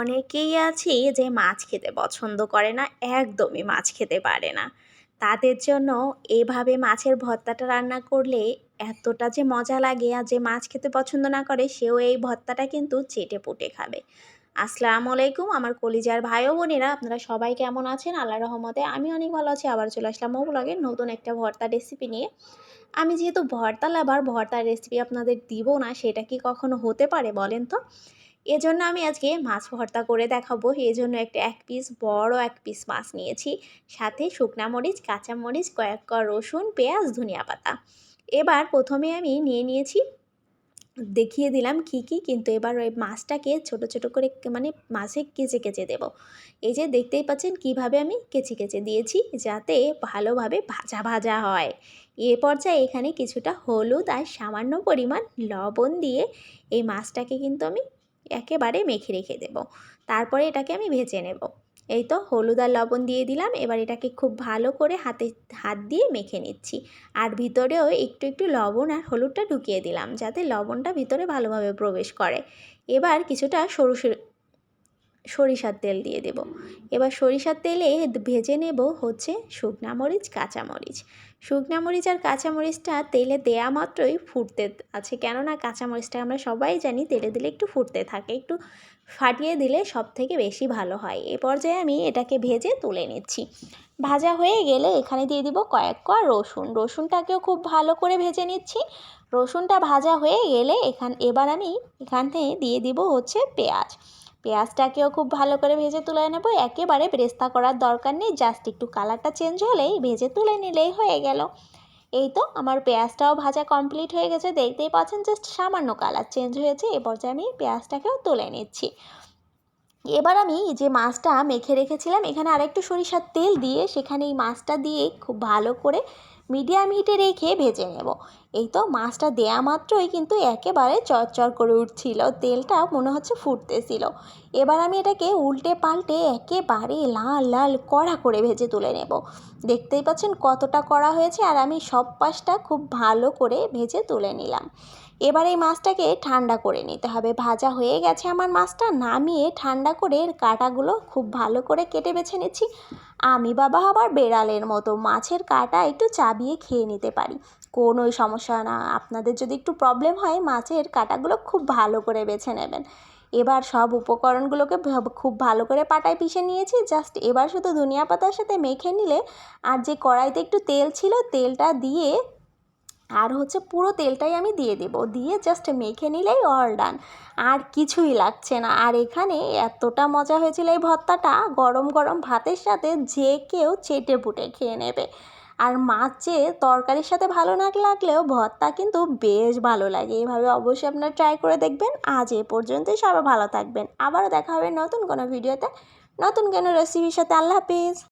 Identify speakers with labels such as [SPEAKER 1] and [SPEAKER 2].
[SPEAKER 1] অনেকেই আছে যে মাছ খেতে পছন্দ করে না, একদমই মাছ খেতে পারে না। তাদের জন্য এভাবে মাছের ভর্তাটা রান্না করলে এতটা যে মজা লাগে আর যে মাছ খেতে পছন্দ না করে, সেও এই ভর্তাটা কিন্তু চেটে পুটে খাবে। আসসালামু আলাইকুম, আমার কলিজার ভাই ও বোনেরা, আপনারা সবাই কেমন আছেন? আল্লাহ রহমতে আমি অনেক ভালো আছি। আবার চলে আসলাম ও ব্লগে নতুন একটা ভর্তা রেসিপি নিয়ে। আমি যেহেতু ভর্তা লাভার ভর্তার রেসিপি আপনাদের দিব না, সেটা কি কখনো হতে পারে বলেন তো? এজন্য আমি আজকে মাছ ভর্তা করে দেখাবো। এই জন্য একটা এক পিস বড় এক পিস মাছ নিয়েছি। সাথে শুকনা মরিচ, কাঁচা মরিচ, কয়েক ক রসুন, পেঁয়াজ, ধনিয়া পাতা। এবার প্রথমে আমি নিয়ে নিয়েছি। দেখিয়ে দিলাম কি কি, কিন্তু এবার ওই মাছটাকে ছোট ছোট করে মানে মাছে কেচে কেচে দেব। এই যে দেখতেই পাচ্ছেন কীভাবে আমি কেচে কেচে দিয়েছি, যাতে ভালোভাবে ভাজা ভাজা হয়। এ পর্যায়ে এখানে কিছুটা হলুদ আর সামান্য পরিমাণ লবণ দিয়ে এই মাছটাকে কিন্তু আমি একেবারে মেখে রেখে দেব। তারপরে এটাকে আমি ভেজে নেব। এই তো হলুদ আর লবণ দিয়ে দিলাম। এবার এটাকে খুব ভালো করে হাতে, হাত দিয়ে মেখে নিচ্ছি। আর ভিতরেও একটু একটু লবণ আর হলুদটা ঢুকিয়ে দিলাম, যাতে লবণটা ভিতরে ভালোভাবে প্রবেশ করে। এবার কিছুটা সরু সরিষার তেল দিয়ে দেব। এবার সরিষার তেলে ভেজে নেব হচ্ছে শুকনা মরিচ, কাঁচা মরিচ। শুকনা মরিচ আর কাঁচা মরিচটা তেলে দেয়া মাত্রই ফুটতে আছে। কেননা কাঁচা মরিচটা আমরা সবাই জানি তেলে দিলে একটু ফুটতে থাকে, একটু ফাটিয়ে দিলে সব থেকে বেশি ভালো হয়। এ পর্যায়ে আমি এটাকে ভেজে তুলে নিচ্ছি। ভাজা হয়ে গেলে এখানে দিয়ে দিব কয়েক ক রসুন। রসুনটাকেও খুব ভালো করে ভেজে নিচ্ছি। রসুনটা ভাজা হয়ে গেলে এখান, এবার আমি এখান থেকে দিয়ে দিব হচ্ছে পেঁয়াজ। পেঁয়াজটাকেও খুব ভালো করে ভেজে তুলে নেব। একেবারে ব্রেস্তা করার দরকার নেই, জাস্ট একটু কালারটা চেঞ্জ হলেই ভেজে তুলে নিলেই হয়ে গেল। এই তো আমার পেঁয়াজটাও ভাজা কমপ্লিট হয়ে গেছে, দেখতেই পাচ্ছেন জাস্ট সামান্য কালার চেঞ্জ হয়েছে, এ পর্যায়ে আমি পেঁয়াজটাকেও তুলে নিচ্ছি। এবার আমি যে মাছটা মেখে রেখেছিলাম, এখানে আরেকটু সরিষার তেল দিয়ে সেখানে এই মাছটা দিয়ে খুব ভালো করে মিডিয়াম হিটে রেখে ভেজে নেব। এই তো মাছটা দেয়া মাত্রই কিন্তু একেবারে চরচর করে উঠছিল। তেলটা মনে হচ্ছে ফুটতেছিল। এবার আমি এটাকে উল্টে পাল্টে একেবারে লাল লাল কড়া করে ভেজে তুলে নেব। দেখতেই পাচ্ছেন কতটা কড়া হয়েছে আর আমি সব পাশটা খুব ভালো করে ভেজে তুলে নিলাম। এবার এই মাছটাকে ঠান্ডা করে নিতে হবে। ভাজা হয়ে গেছে আমার মাছটা। নামিয়ে ঠান্ডা করে কাঁটাগুলো খুব ভালো করে কেটে বেছে নিচ্ছি। আমি বাবা আবার বেড়ালের মতো মাছের কাঁটা একটু চাবিয়ে খেয়ে নিতে পারি। কোনোই সমস্যা না। আপনাদের যদি একটু প্রবলেম হয়, মাছের কাঁটাগুলো খুব ভালো করে বেছে নেবেন। এবার সব উপকরণগুলোকে খুব ভালো করে পাটায় পিষে নিয়েছি। জাস্ট এবার শুধু ধনিয়া পাতার সাথে মেখে নিলে আর যে কড়াইতে একটু তেল ছিল, তেলটা দিয়ে আর হচ্ছে পুরো তেলটাই আমি দিয়ে দেব। দিয়ে জাস্ট মেখে নিলেই অল ডান আর কিছুই লাগছে না। আর এখানে এতটা মজা হয়েছিল এই ভর্তাটা, গরম গরম ভাতের সাথে যে কেউ চেটে পুটে খেয়ে নেবে। আর মাছ যে তরকারির সাথে ভালো না লাগলেও ভর্তা কিন্তু বেশ ভালো লাগে। এভাবে অবশ্যই আপনারা ট্রাই করে দেখবেন। আজ এ পর্যন্তই। সবাই ভালো থাকবেন। আবারও দেখা হবে নতুন কোনো ভিডিওতে নতুন কোনো রেসিপির সাথে। আল্লাহ হাফিজ।